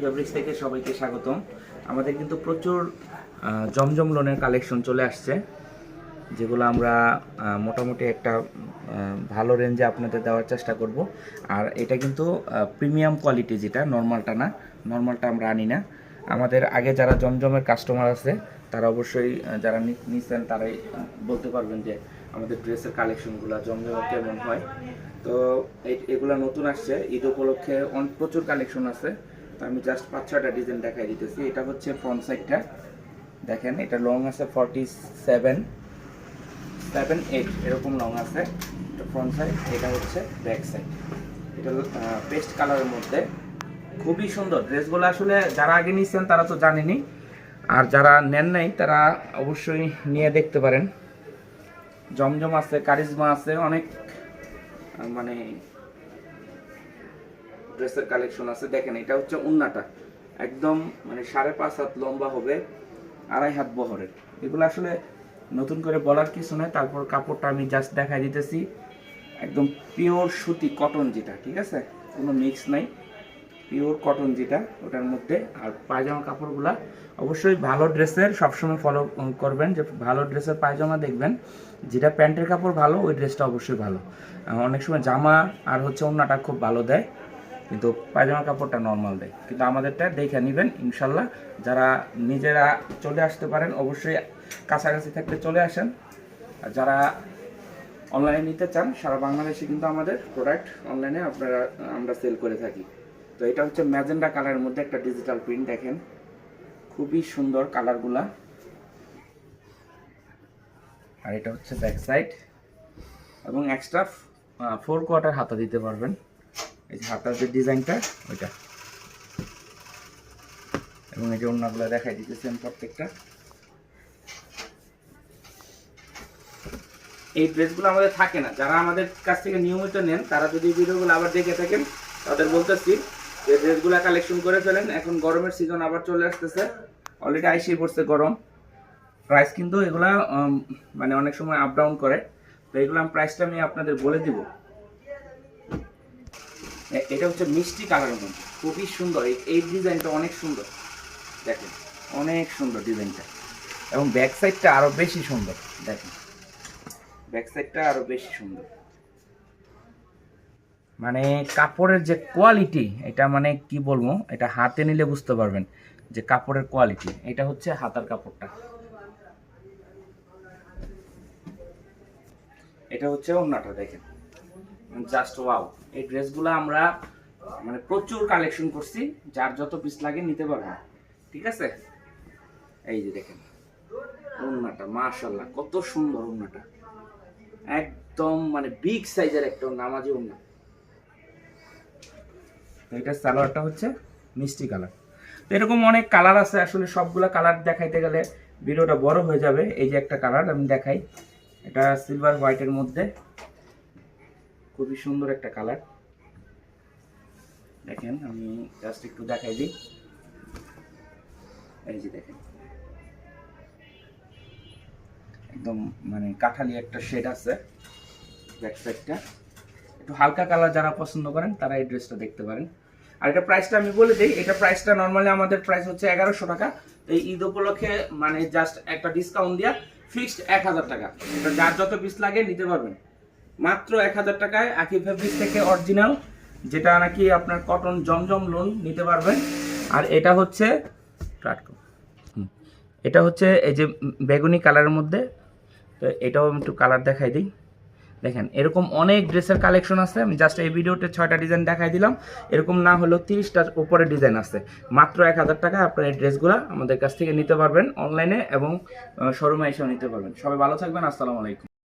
Fabrics থেকে সবাইকে স্বাগতম। আমাদের কিন্তু প্রচুর জমজম লোনের কালেকশন চলে আসছে, যেগুলো আমরা মোটামুটি একটা ভালো রেঞ্জে আপনাদের দেওয়ার চেষ্টা করব। আর এটা কিন্তু প্রিমিয়াম কোয়ালিটি যেটা নর্মালটা না নর্মালটা আমরা আনি না। আমাদের আগে যারা জমজমের কাস্টমার আছে, তারা অবশ্যই যারা নিচ্ছেন তারাই বলতে পারবেন যে আমাদের ড্রেসের কালেকশনগুলো জমজমের কেমন হয়। তো এগুলা নতুন আসছে। ঈদ উপলক্ষে অন- প্রচুর কালেকশন আছে। আমি জাস্ট পাঁচ ছটা ডিজাইন দেখাই দিতেছি। এটা হচ্ছে ফ্রন্ট সাইডটা দেখেন, এটা লং আছে ফর্টি সেভেন সেভেন এইট এরকম লং আছে। এটা ফ্রন্ট সাইড এটা হচ্ছে ব্যাক সাইড এটা পেস্ট কালারের মধ্যে। খুবই সুন্দর। ড্রেসগুলো আসলে যারা আগে নিয়েছেন তারা তো জানেনি আর যারা নেন নাই, তারা অবশ্যই নিয়ে দেখতে পারেন। জমজম আছে, কারিজমা আছে, অনেক মানে ড্রেসের কালেকশন আছে। দেখেন, এটা হচ্ছে উন্নাটা। একদম মানে সাড়ে পাঁচ হাত লম্বা হবে, আড়াই হাত বহরের। এগুলো আসলে নতুন করে বলার কিছু নয় তারপর কাপড়টা আমি জাস্ট দেখাই দিতেছি। একদম পিওর সুতি কটন যেটা, ঠিক আছে? কোনো মিক্স নাই। পিওর কটন যেটা, ওটার মধ্যে। আর পায়জামা কাপড়গুলা অবশ্যই ভালো ড্রেসের সবসময় ফলো করবেন। যে ভালো ড্রেসের পায়জামা দেখবেন, যেটা প্যান্টের কাপড় ভালো, ওই ড্রেসটা অবশ্যই ভালো। অনেক সময় জামা আর হচ্ছে অন্যটা খুব ভালো দেয়। কিন্তু পায়জামা কাপড়টা নর্মাল দেয়। কিন্তু আমাদেরটা দেখে নেবেন, ইনশাল্লাহ। যারা নিজেরা চলে আসতে পারেন, অবশ্যই কাছাকাছি থাকলে চলে আসেন। আর যারা অনলাইনে নিতে চান, সারা বাংলাদেশে কিন্তু আমাদের প্রোডাক্ট অনলাইনে আপনারা, আমরা সেল করে থাকি। তো এটা হচ্ছে ম্যাজেন্ডা কালারের মধ্যে একটা ডিজিটাল প্রিন্ট দেখেন। খুবই সুন্দর কালারগুলা। আর এটা হচ্ছে ব্যাক সাইড এবং এক্সট্রা ফোর কোয়ার্টার হাতা দিতে পারবেন। এই যে হাতার যে ডিজাইনটা, ওইটা। এবং এই যে অন্যগুলো দেখাই দিতেছি আমি প্রত্যেকটা। এই ড্রেসগুলো আমাদের থাকে না। যারা আমাদের কাছ থেকে নিয়মিত নেন, তারা যদি ভিডিওগুলো আবার দেখে থাকেন, তাদের বলতেছি যে ড্রেসগুলো কালেকশন করে ফেলেন। এখন গরমের সিজন আবার চলে আসতেছে। অলরেডি আইসি পড়ছে গরম। প্রাইস কিন্তু এগুলা মানে অনেক সময় আপ ডাউন করে। তো এগুলো আমি প্রাইসটা আমি আপনাদের বলে দিব। এটা হচ্ছে মিষ্টি কালারের মধ্যে। খুবই সুন্দর। এই- ডিজাইনটা অনেক সুন্দর। দেখেন, অনেক সুন্দর ডিজাইনটা। এবং ব্যাক সাইডটা আরও বেশি সুন্দর। দেখেন, ব্যাক সাইডটা আরও বেশি সুন্দর। মানে কাপড়ের যে কোয়ালিটি, এটা মানে কি বলব, এটা হাতে নিলে বুঝতে পারবেন যে কাপড়ের কোয়ালিটি। এটা হচ্ছে হাতার কাপড়টা। এটা হচ্ছে ওন্নাটা, দেখেন। জাস্ট ওয়াও এই ড্রেসগুলো আমরা মানে প্রচুর কালেকশন করছি, যার যত পিস লাগে নিতে পারবেন ঠিক আছে? এই যে দেখেন ওন্নাটা মাশাল্লাহ কত সুন্দর ওন্নাটা একদম মানে বিগ সাইজের একটা নামাজি ওন্না তো এটা সালোয়ারটা হচ্ছে মিষ্টি কালার। তো এরকম অনেক কালার আছে, আসলে সবগুলা কালার দেখাইতে গেলে ভিডিওটা বড় হয়ে যাবে। এই যে একটা কালার আমি দেখাই, এটা সিলভার হোয়াইটের মধ্যে। খুবই সুন্দর একটা কালার দেখেন, আমি জাস্ট একটু দেখাই দিই। এই যে দেখেন। একদম মানে কাঠালি একটা শেড আছে ব্যাক সাইডটা একটু হালকা কালার যারা পছন্দ করেন, তারা এই ড্রেসটা দেখতে পারেন। আর এটা প্রাইসটা আমি বলে দিই, এটা প্রাইসটা নর্মালি আমাদের প্রাইস হচ্ছে এগারোশো টাকা। এই ঈদ উপলক্ষে মানে জাস্ট একটা ডিসকাউন্ট দিয়া ফিক্সড এক হাজার টাকা। এটা যার যত পিস লাগে, নিতে পারবেন। মাত্র এক হাজার টাকায় আকি ফেব্রিক থেকে অরিজিনাল যেটা নাকি আপনার কটন জমজম লোন নিতে পারবেন। আর এটা হচ্ছে এটা হচ্ছে এই যে বেগুনি কালারের মধ্যে। তো এটাও আমি একটু কালার দেখাই দিই। দেখেন এরকম অনেক ড্রেসের কালেকশন আছে। আমি জাস্ট এই ভিডিওতে ছয়টা ডিজাইন দেখাই দিলাম। এরকম না হলেও তিরিশটার উপরে ডিজাইন আছে। মাত্র এক হাজার টাকা আপনার এই ড্রেসগুলো আমাদের কাছ থেকে নিতে পারবেন অনলাইনে এবং শোরুমে এসেও নিতে পারবেন। সবাই ভালো থাকবেন। আসসালামু আলাইকুম।